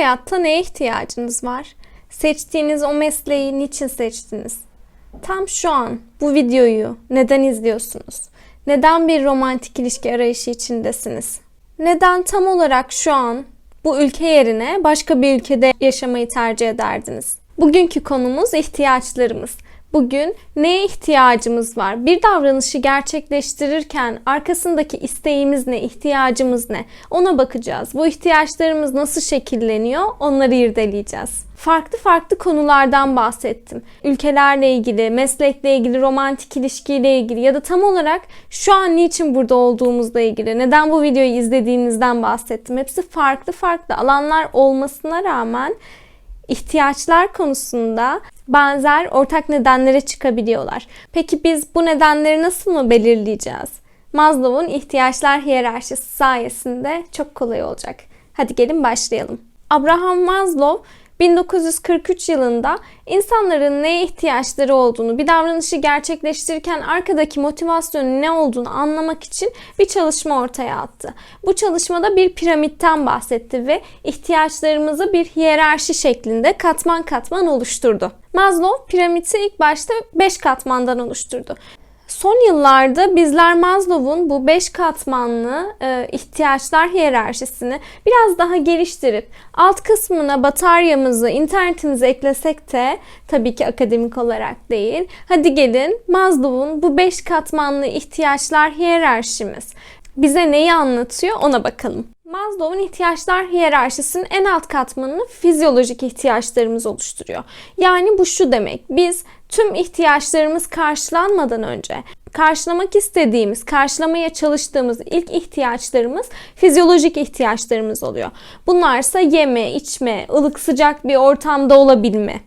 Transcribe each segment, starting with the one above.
hayatta neye ihtiyacınız var? Seçtiğiniz o mesleği niçin seçtiniz? Tam şu an bu videoyu neden izliyorsunuz? Neden bir romantik ilişki arayışı içindesiniz? Neden tam olarak şu an bu ülke yerine başka bir ülkede yaşamayı tercih ederdiniz? Bugünkü konumuz ihtiyaçlarımız. Bugün neye ihtiyacımız var? Bir davranışı gerçekleştirirken arkasındaki isteğimiz ne, ihtiyacımız ne? Ona bakacağız. Bu ihtiyaçlarımız nasıl şekilleniyor? Onları irdeleyeceğiz. Farklı farklı konulardan bahsettim. Ülkelerle ilgili, meslekle ilgili, romantik ilişkiyle ilgili ya da tam olarak şu an niçin burada olduğumuzla ilgili, neden bu videoyu izlediğinizden bahsettim. Hepsi farklı farklı alanlar olmasına rağmen ihtiyaçlar konusunda benzer ortak nedenlere çıkabiliyorlar. Peki biz bu nedenleri nasıl mı belirleyeceğiz? Maslow'un ihtiyaçlar hiyerarşisi sayesinde çok kolay olacak. Hadi gelin başlayalım. Abraham Maslow 1943 yılında insanların neye ihtiyaçları olduğunu, bir davranışı gerçekleştirirken arkadaki motivasyonun ne olduğunu anlamak için bir çalışma ortaya attı. Bu çalışmada bir piramitten bahsetti ve ihtiyaçlarımızı bir hiyerarşi şeklinde katman katman oluşturdu. Maslow piramidi ilk başta 5 katmandan oluşturdu. Son yıllarda bizler Maslow'un bu 5 katmanlı e, ihtiyaçlar hiyerarşisini biraz daha geliştirip alt kısmına bataryamızı, internetimizi eklesek de tabii ki akademik olarak değil. Hadi gelin Maslow'un bu 5 katmanlı ihtiyaçlar hiyerarşimiz bize neyi anlatıyor ona bakalım. Maslow'un ihtiyaçlar hiyerarşisinin en alt katmanını fizyolojik ihtiyaçlarımız oluşturuyor. Yani bu şu demek. Biz tüm ihtiyaçlarımız karşılanmadan önce karşılamak istediğimiz, karşılamaya çalıştığımız ilk ihtiyaçlarımız fizyolojik ihtiyaçlarımız oluyor. Bunlarsa yeme, içme, ılık sıcak bir ortamda olabilme,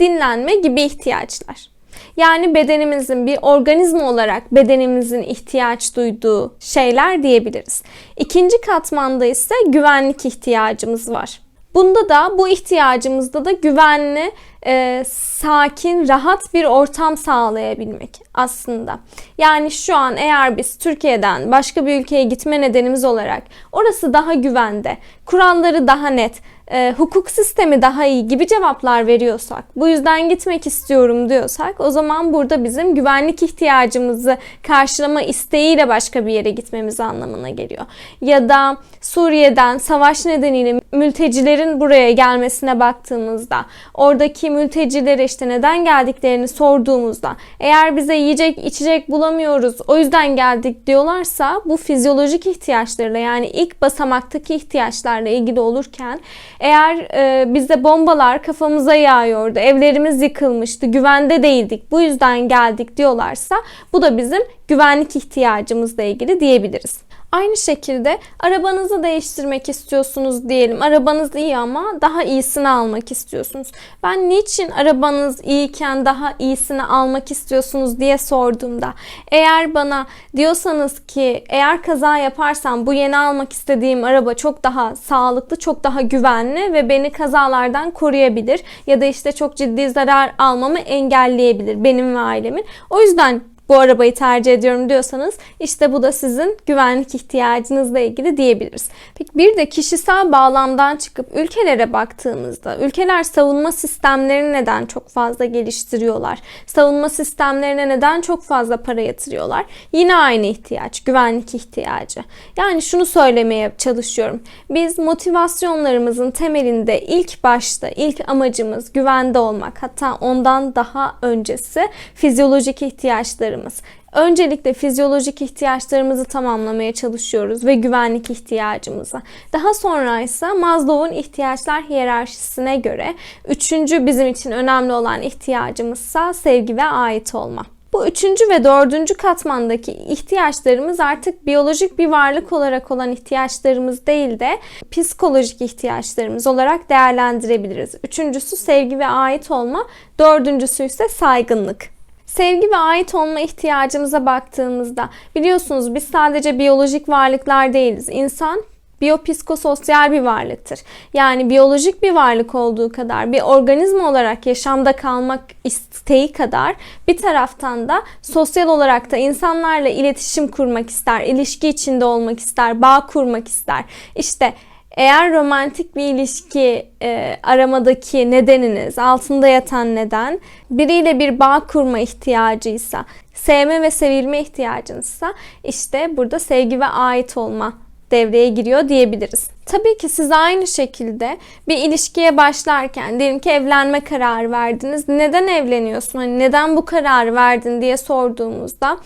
dinlenme gibi ihtiyaçlar. Yani bedenimizin bir organizma olarak bedenimizin ihtiyaç duyduğu şeyler diyebiliriz. İkinci katmanda ise güvenlik ihtiyacımız var. Bunda da bu ihtiyacımızda da güvenli, e, sakin, rahat bir ortam sağlayabilmek aslında. Yani şu an eğer biz Türkiye'den başka bir ülkeye gitme nedenimiz olarak orası daha güvende, kuralları daha net, e, hukuk sistemi daha iyi gibi cevaplar veriyorsak, bu yüzden gitmek istiyorum diyorsak o zaman burada bizim güvenlik ihtiyacımızı karşılama isteğiyle başka bir yere gitmemiz anlamına geliyor. Ya da Suriye'den savaş nedeniyle mültecilerin buraya gelmesine baktığımızda oradaki mültecilere işte neden geldiklerini sorduğumuzda eğer bize yiyecek içecek bulamıyoruz o yüzden geldik diyorlarsa bu fizyolojik ihtiyaçlarla yani ilk basamaktaki ihtiyaçlarla ilgili olurken eğer e, bize bombalar kafamıza yağıyordu, evlerimiz yıkılmıştı, güvende değildik, bu yüzden geldik diyorlarsa bu da bizim güvenlik ihtiyacımızla ilgili diyebiliriz. Aynı şekilde arabanızı değiştirmek istiyorsunuz diyelim. Arabanız iyi ama daha iyisini almak istiyorsunuz. Ben niçin arabanız iyiyken daha iyisini almak istiyorsunuz diye sorduğumda eğer bana diyorsanız ki eğer kaza yaparsam bu yeni almak istediğim araba çok daha sağlıklı, çok daha güvenli ve beni kazalardan koruyabilir ya da işte çok ciddi zarar almamı engelleyebilir benim ve ailemin. O yüzden bu arabayı tercih ediyorum diyorsanız işte bu da sizin güvenlik ihtiyacınızla ilgili diyebiliriz. Peki bir de kişisel bağlamdan çıkıp ülkelere baktığımızda ülkeler savunma sistemlerini neden çok fazla geliştiriyorlar? Savunma sistemlerine neden çok fazla para yatırıyorlar? Yine aynı ihtiyaç, güvenlik ihtiyacı. Yani şunu söylemeye çalışıyorum. Biz motivasyonlarımızın temelinde ilk başta ilk amacımız güvende olmak. Hatta ondan daha öncesi fizyolojik ihtiyaçları ihtiyaçlarımız. Öncelikle fizyolojik ihtiyaçlarımızı tamamlamaya çalışıyoruz ve güvenlik ihtiyacımızı. Daha sonra ise Maslow'un ihtiyaçlar hiyerarşisine göre üçüncü bizim için önemli olan ihtiyacımızsa sevgi ve ait olma. Bu üçüncü ve dördüncü katmandaki ihtiyaçlarımız artık biyolojik bir varlık olarak olan ihtiyaçlarımız değil de psikolojik ihtiyaçlarımız olarak değerlendirebiliriz. Üçüncüsü sevgi ve ait olma, dördüncüsü ise saygınlık. Sevgi ve ait olma ihtiyacımıza baktığımızda biliyorsunuz biz sadece biyolojik varlıklar değiliz. İnsan biyopsikososyal bir varlıktır. Yani biyolojik bir varlık olduğu kadar bir organizma olarak yaşamda kalmak isteği kadar bir taraftan da sosyal olarak da insanlarla iletişim kurmak ister, ilişki içinde olmak ister, bağ kurmak ister. İşte Eğer romantik bir ilişki e, aramadaki nedeniniz, altında yatan neden, biriyle bir bağ kurma ihtiyacıysa, sevme ve sevilme ihtiyacınızsa işte burada sevgi ve ait olma devreye giriyor diyebiliriz. Tabii ki siz aynı şekilde bir ilişkiye başlarken diyelim ki evlenme kararı verdiniz. Neden evleniyorsun? Hani neden bu kararı verdin diye sorduğumuzda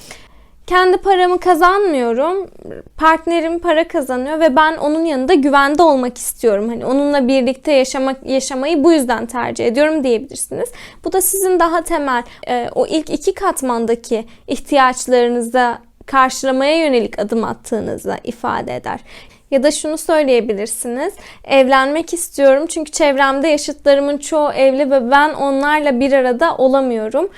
kendi paramı kazanmıyorum. Partnerim para kazanıyor ve ben onun yanında güvende olmak istiyorum. Hani onunla birlikte yaşamak yaşamayı bu yüzden tercih ediyorum diyebilirsiniz. Bu da sizin daha temel e, o ilk iki katmandaki ihtiyaçlarınıza karşılamaya yönelik adım attığınızı ifade eder. Ya da şunu söyleyebilirsiniz. Evlenmek istiyorum çünkü çevremde yaşıtlarımın çoğu evli ve ben onlarla bir arada olamıyorum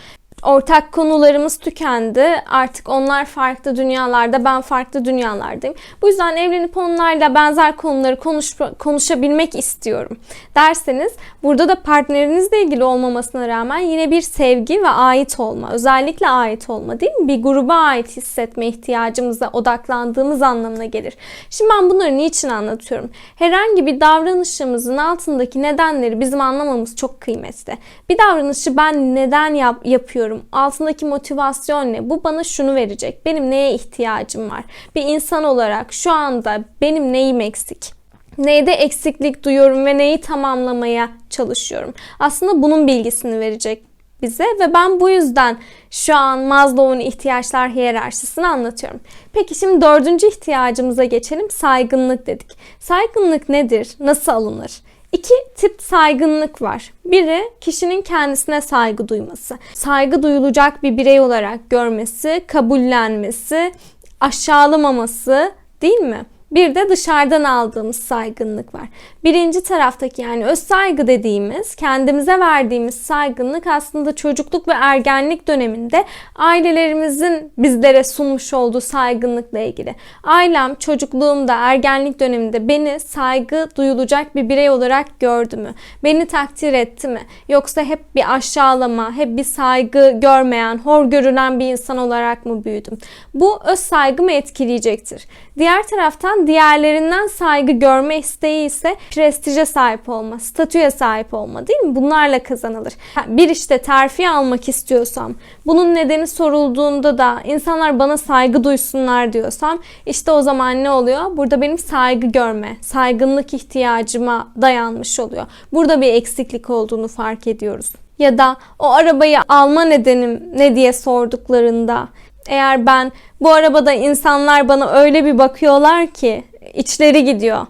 ortak konularımız tükendi. Artık onlar farklı dünyalarda, ben farklı dünyalardayım. Bu yüzden evlenip onlarla benzer konuları konuş, konuşabilmek istiyorum derseniz burada da partnerinizle ilgili olmamasına rağmen yine bir sevgi ve ait olma, özellikle ait olma değil mi? Bir gruba ait hissetme ihtiyacımıza odaklandığımız anlamına gelir. Şimdi ben bunları niçin anlatıyorum? Herhangi bir davranışımızın altındaki nedenleri bizim anlamamız çok kıymetli. Bir davranışı ben neden yap yapıyorum? Yapıyorum? Altındaki motivasyon ne? Bu bana şunu verecek. Benim neye ihtiyacım var? Bir insan olarak şu anda benim neyim eksik? Neyde eksiklik duyuyorum ve neyi tamamlamaya çalışıyorum? Aslında bunun bilgisini verecek bize ve ben bu yüzden şu an Maslow'un ihtiyaçlar hiyerarşisini anlatıyorum. Peki şimdi dördüncü ihtiyacımıza geçelim. Saygınlık dedik. Saygınlık nedir? Nasıl alınır? İki tip saygınlık var. Biri kişinin kendisine saygı duyması. Saygı duyulacak bir birey olarak görmesi, kabullenmesi, aşağılamaması değil mi? Bir de dışarıdan aldığımız saygınlık var. Birinci taraftaki yani öz saygı dediğimiz, kendimize verdiğimiz saygınlık aslında çocukluk ve ergenlik döneminde ailelerimizin bizlere sunmuş olduğu saygınlıkla ilgili. Ailem çocukluğumda, ergenlik döneminde beni saygı duyulacak bir birey olarak gördü mü? Beni takdir etti mi? Yoksa hep bir aşağılama, hep bir saygı görmeyen, hor görünen bir insan olarak mı büyüdüm? Bu öz saygımı etkileyecektir. Diğer taraftan diğerlerinden saygı görme isteği ise prestije sahip olma, statüye sahip olma değil mi? Bunlarla kazanılır. Bir işte terfi almak istiyorsam, bunun nedeni sorulduğunda da insanlar bana saygı duysunlar diyorsam işte o zaman ne oluyor? Burada benim saygı görme, saygınlık ihtiyacıma dayanmış oluyor. Burada bir eksiklik olduğunu fark ediyoruz. Ya da o arabayı alma nedenim ne diye sorduklarında eğer ben bu arabada insanlar bana öyle bir bakıyorlar ki içleri gidiyor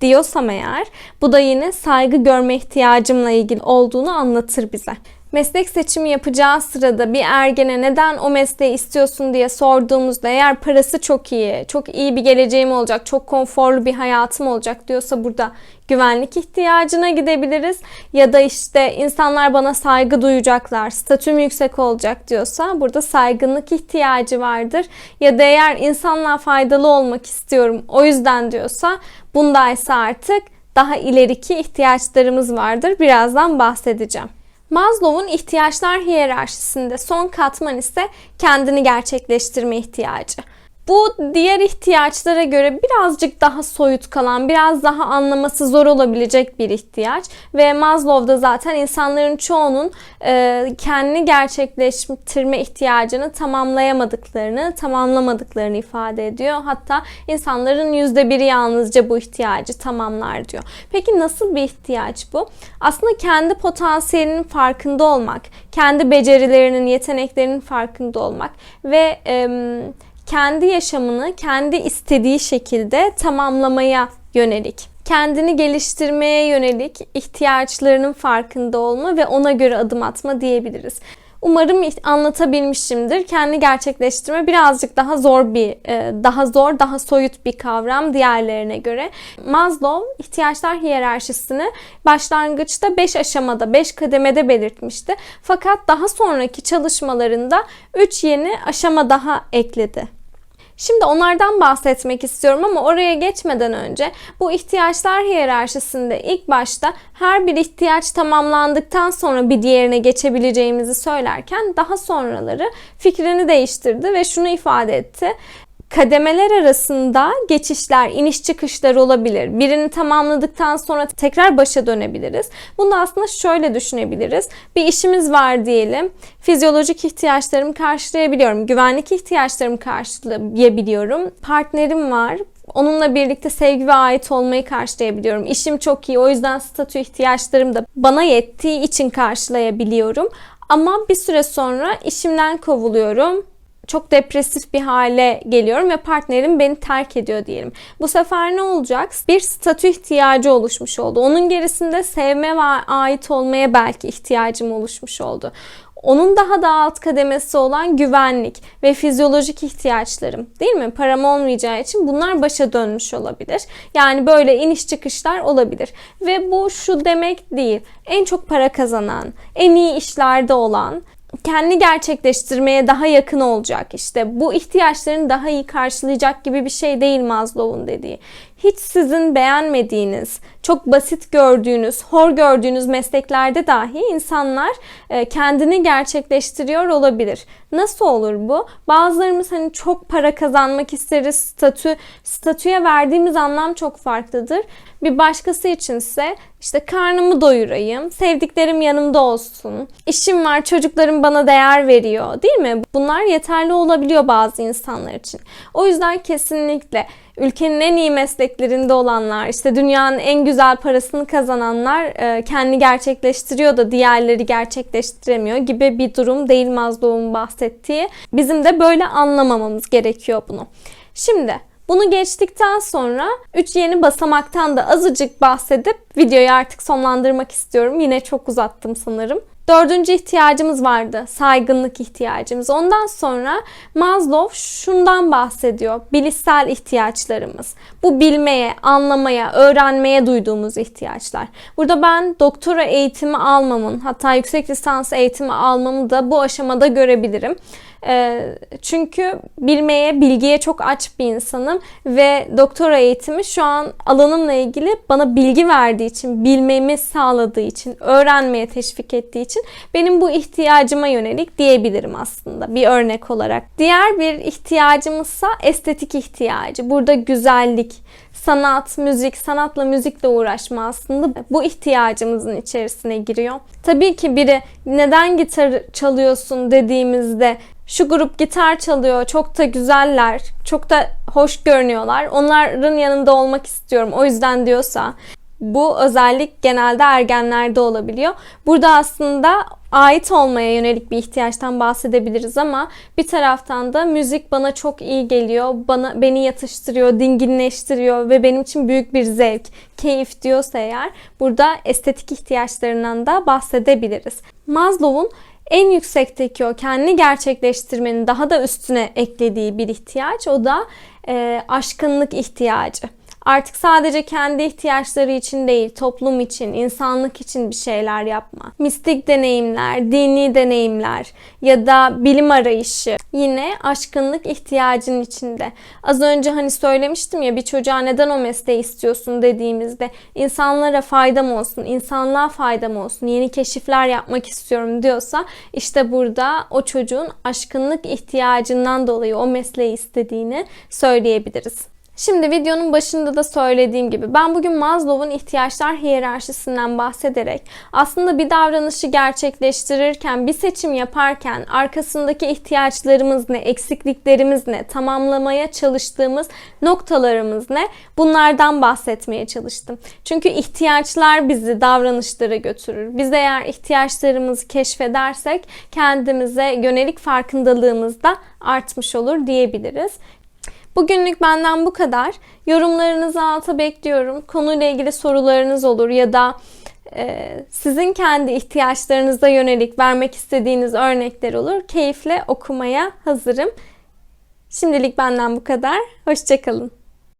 diyorsam eğer bu da yine saygı görme ihtiyacımla ilgili olduğunu anlatır bize. Meslek seçimi yapacağı sırada bir ergene neden o mesleği istiyorsun? diye sorduğumuzda eğer parası çok iyi, çok iyi bir geleceğim olacak, çok konforlu bir hayatım olacak diyorsa burada güvenlik ihtiyacına gidebiliriz. Ya da işte insanlar bana saygı duyacaklar, statüm yüksek olacak diyorsa burada saygınlık ihtiyacı vardır. Ya da eğer insanlığa faydalı olmak istiyorum o yüzden diyorsa bundaysa artık daha ileriki ihtiyaçlarımız vardır. Birazdan bahsedeceğim. Maslow'un ihtiyaçlar hiyerarşisinde son katman ise kendini gerçekleştirme ihtiyacı. Bu diğer ihtiyaçlara göre birazcık daha soyut kalan, biraz daha anlaması zor olabilecek bir ihtiyaç. Ve Maslow'da zaten insanların çoğunun e, kendini gerçekleştirme ihtiyacını tamamlayamadıklarını, tamamlamadıklarını ifade ediyor. Hatta insanların yüzde biri yalnızca bu ihtiyacı tamamlar diyor. Peki nasıl bir ihtiyaç bu? Aslında kendi potansiyelinin farkında olmak, kendi becerilerinin, yeteneklerinin farkında olmak ve... E, kendi yaşamını kendi istediği şekilde tamamlamaya yönelik, kendini geliştirmeye yönelik ihtiyaçlarının farkında olma ve ona göre adım atma diyebiliriz. Umarım anlatabilmişimdir. Kendi gerçekleştirme birazcık daha zor bir, e, daha zor, daha soyut bir kavram diğerlerine göre. Maslow ihtiyaçlar hiyerarşisini başlangıçta 5 aşamada, 5 kademede belirtmişti. Fakat daha sonraki çalışmalarında 3 yeni aşama daha ekledi. Şimdi onlardan bahsetmek istiyorum ama oraya geçmeden önce bu ihtiyaçlar hiyerarşisinde ilk başta her bir ihtiyaç tamamlandıktan sonra bir diğerine geçebileceğimizi söylerken daha sonraları fikrini değiştirdi ve şunu ifade etti kademeler arasında geçişler, iniş çıkışlar olabilir. Birini tamamladıktan sonra tekrar başa dönebiliriz. Bunu da aslında şöyle düşünebiliriz. Bir işimiz var diyelim. Fizyolojik ihtiyaçlarımı karşılayabiliyorum. Güvenlik ihtiyaçlarımı karşılayabiliyorum. Partnerim var. Onunla birlikte sevgi ve ait olmayı karşılayabiliyorum. İşim çok iyi. O yüzden statü ihtiyaçlarım da bana yettiği için karşılayabiliyorum. Ama bir süre sonra işimden kovuluyorum çok depresif bir hale geliyorum ve partnerim beni terk ediyor diyelim. Bu sefer ne olacak? Bir statü ihtiyacı oluşmuş oldu. Onun gerisinde sevme ve ait olmaya belki ihtiyacım oluşmuş oldu. Onun daha da alt kademesi olan güvenlik ve fizyolojik ihtiyaçlarım değil mi? Param olmayacağı için bunlar başa dönmüş olabilir. Yani böyle iniş çıkışlar olabilir. Ve bu şu demek değil. En çok para kazanan, en iyi işlerde olan, kendi gerçekleştirmeye daha yakın olacak işte bu ihtiyaçlarını daha iyi karşılayacak gibi bir şey değil Maslow'un dediği. Hiç sizin beğenmediğiniz, çok basit gördüğünüz, hor gördüğünüz mesleklerde dahi insanlar e, kendini gerçekleştiriyor olabilir. Nasıl olur bu? Bazılarımız hani çok para kazanmak isteriz, statü, statüye verdiğimiz anlam çok farklıdır. Bir başkası içinse işte karnımı doyurayım, sevdiklerim yanımda olsun, işim var, çocuklarım bana değer veriyor değil mi? Bunlar yeterli olabiliyor bazı insanlar için. O yüzden kesinlikle ülkenin en iyi mesleklerinde olanlar, işte dünyanın en güzel parasını kazananlar e, kendi gerçekleştiriyor da diğerleri gerçekleştiremiyor gibi bir durum değil Maslow'un bahsettiği. Bizim de böyle anlamamamız gerekiyor bunu. Şimdi bunu geçtikten sonra 3 yeni basamaktan da azıcık bahsedip videoyu artık sonlandırmak istiyorum. Yine çok uzattım sanırım. Dördüncü ihtiyacımız vardı. Saygınlık ihtiyacımız. Ondan sonra Maslow şundan bahsediyor. Bilişsel ihtiyaçlarımız. Bu bilmeye, anlamaya, öğrenmeye duyduğumuz ihtiyaçlar. Burada ben doktora eğitimi almamın, hatta yüksek lisans eğitimi almamı da bu aşamada görebilirim. Ee, çünkü bilmeye, bilgiye çok aç bir insanım ve doktora eğitimi şu an alanımla ilgili bana bilgi verdiği için, bilmemi sağladığı için, öğrenmeye teşvik ettiği için benim bu ihtiyacıma yönelik diyebilirim aslında bir örnek olarak. Diğer bir ihtiyacımızsa estetik ihtiyacı. Burada güzellik, sanat, müzik, sanatla müzikle uğraşma aslında bu ihtiyacımızın içerisine giriyor. Tabii ki biri neden gitar çalıyorsun dediğimizde şu grup gitar çalıyor, çok da güzeller, çok da hoş görünüyorlar. Onların yanında olmak istiyorum. O yüzden diyorsa bu özellik genelde ergenlerde olabiliyor. Burada aslında ait olmaya yönelik bir ihtiyaçtan bahsedebiliriz ama bir taraftan da müzik bana çok iyi geliyor. Bana beni yatıştırıyor, dinginleştiriyor ve benim için büyük bir zevk, keyif diyorsa eğer burada estetik ihtiyaçlarından da bahsedebiliriz. Maslow'un en yüksekteki o kendi gerçekleştirmenin daha da üstüne eklediği bir ihtiyaç o da e, aşkınlık ihtiyacı. Artık sadece kendi ihtiyaçları için değil, toplum için, insanlık için bir şeyler yapma. Mistik deneyimler, dini deneyimler ya da bilim arayışı yine aşkınlık ihtiyacının içinde. Az önce hani söylemiştim ya bir çocuğa neden o mesleği istiyorsun dediğimizde insanlara faydam olsun, insanlığa faydam olsun, yeni keşifler yapmak istiyorum diyorsa işte burada o çocuğun aşkınlık ihtiyacından dolayı o mesleği istediğini söyleyebiliriz. Şimdi videonun başında da söylediğim gibi ben bugün Maslow'un ihtiyaçlar hiyerarşisinden bahsederek aslında bir davranışı gerçekleştirirken, bir seçim yaparken arkasındaki ihtiyaçlarımız ne, eksikliklerimiz ne, tamamlamaya çalıştığımız noktalarımız ne bunlardan bahsetmeye çalıştım. Çünkü ihtiyaçlar bizi davranışlara götürür. Biz eğer ihtiyaçlarımızı keşfedersek kendimize yönelik farkındalığımız da artmış olur diyebiliriz. Bugünlük benden bu kadar. Yorumlarınızı alta bekliyorum. Konuyla ilgili sorularınız olur ya da e, sizin kendi ihtiyaçlarınıza yönelik vermek istediğiniz örnekler olur. Keyifle okumaya hazırım. Şimdilik benden bu kadar. Hoşçakalın.